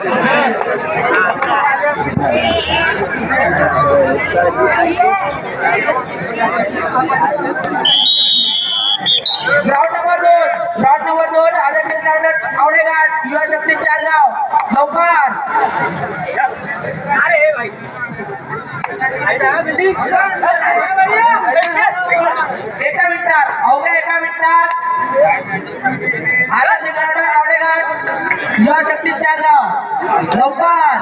Ground number दोन. Ground number दोन आदर्श आवडेघाट युवा शक्ती चारगाव लवकर. एका मिनिटात अवघ्या एका मिनिटात. आदर्श युवा शक्ती चारगाव लवकर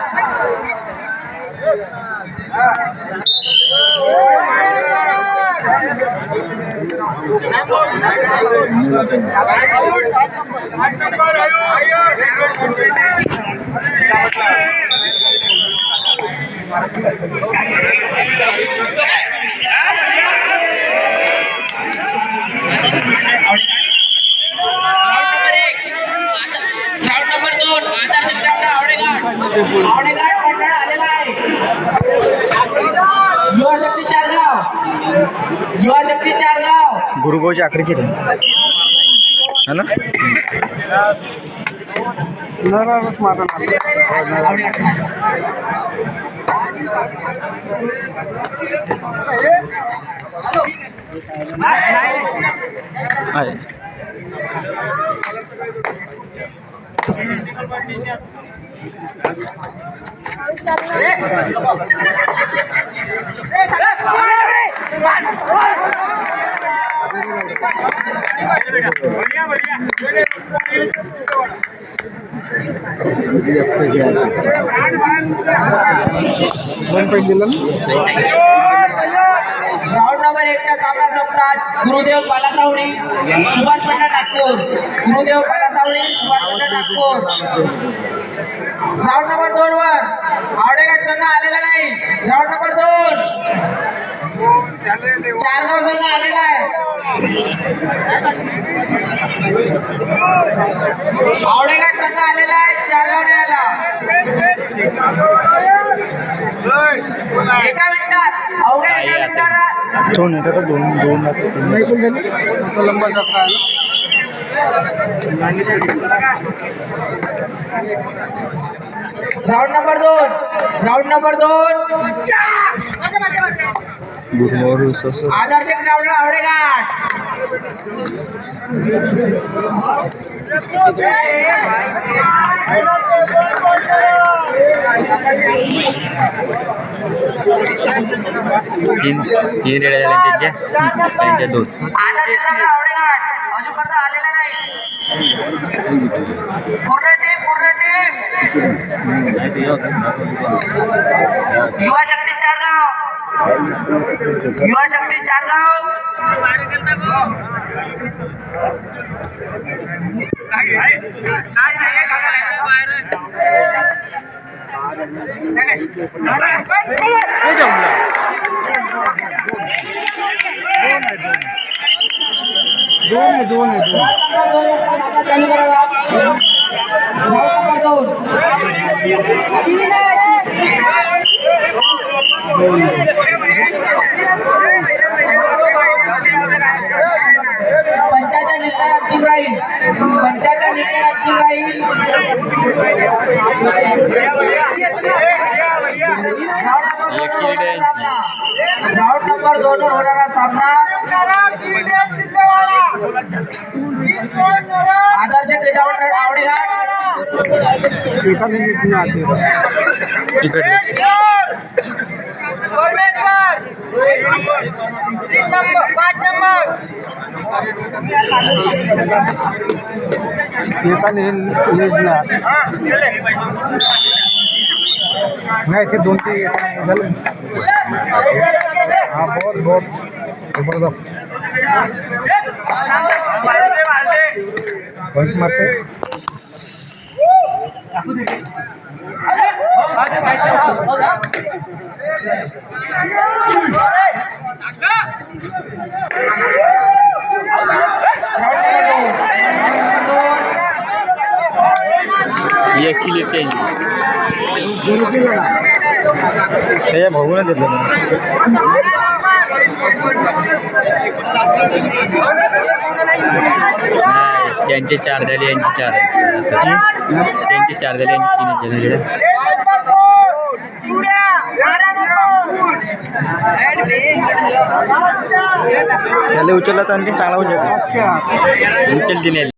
ग्राउंड नंबर एक ग्राउंड नंबर दोन आदर्श ग्राउंड आवडेघाट आवडेघाट मंडळ आलेला आहे युवा शक्ती चारगाव. युवा शक्ती चारगाव. गुरुभाऊची आखरीची रे. है ना. आहे. राऊंड नंबर एकचा सामना सप्ताह गुरुदेव पालासावणे सुभाष पंडा नागपूर. गुरुदेव पालासावणे सुभाष पंडा नागपूर. ग्राउंड नंबर दोन वर. आवडेघाट संघ आलेला नाही. ग्राउंड नंबर दोन. चारगाव संघ आलेला आहे. आवडेघाट संघ आलेला आहे. चारगाव नाही आला एका मिनिटात. अवघ्या एका मिनिटात दोन येतात का? दोन दोन ग्राउंड नंबर दोन. ग्राउंड नंबर दोन. गुरुभाऊ आदर्श ग्राउंड आवडेघाट तीन तीन रेड्या झाल्या त्यांच्या. त्यांच्या दोन. आदर्श ग्राउंड आवडेघाट अजूनपर्यंत आलेला पूर्ण टीम पूर्ण टीम युवा शक्ती चारगाव. युवा शक्ती चारगाव. चालू करावा ग्राउंड नंबर दोन पंचाच्या निर्णय अंतिम राहील पंचाच्या निर्णय अंतिम राहील ग्राउंड नंबर दोन वर होणारा सामना. आदर्श क्रीडावंत आवडेघाट तिकडे नाही ते दोन ते झालं हा। बहुत बहुत। जबरदस्त। पंच मारते ॲक्च्युली ते त्याच्या भाऊनं देतलं नाही, त्यांचे चार झाले यांचे चार आहेत. त्यांचे चार झाले यांचे तीन झाले त्याला उचलला तर आणखी चांगला शकतो उचलती नाही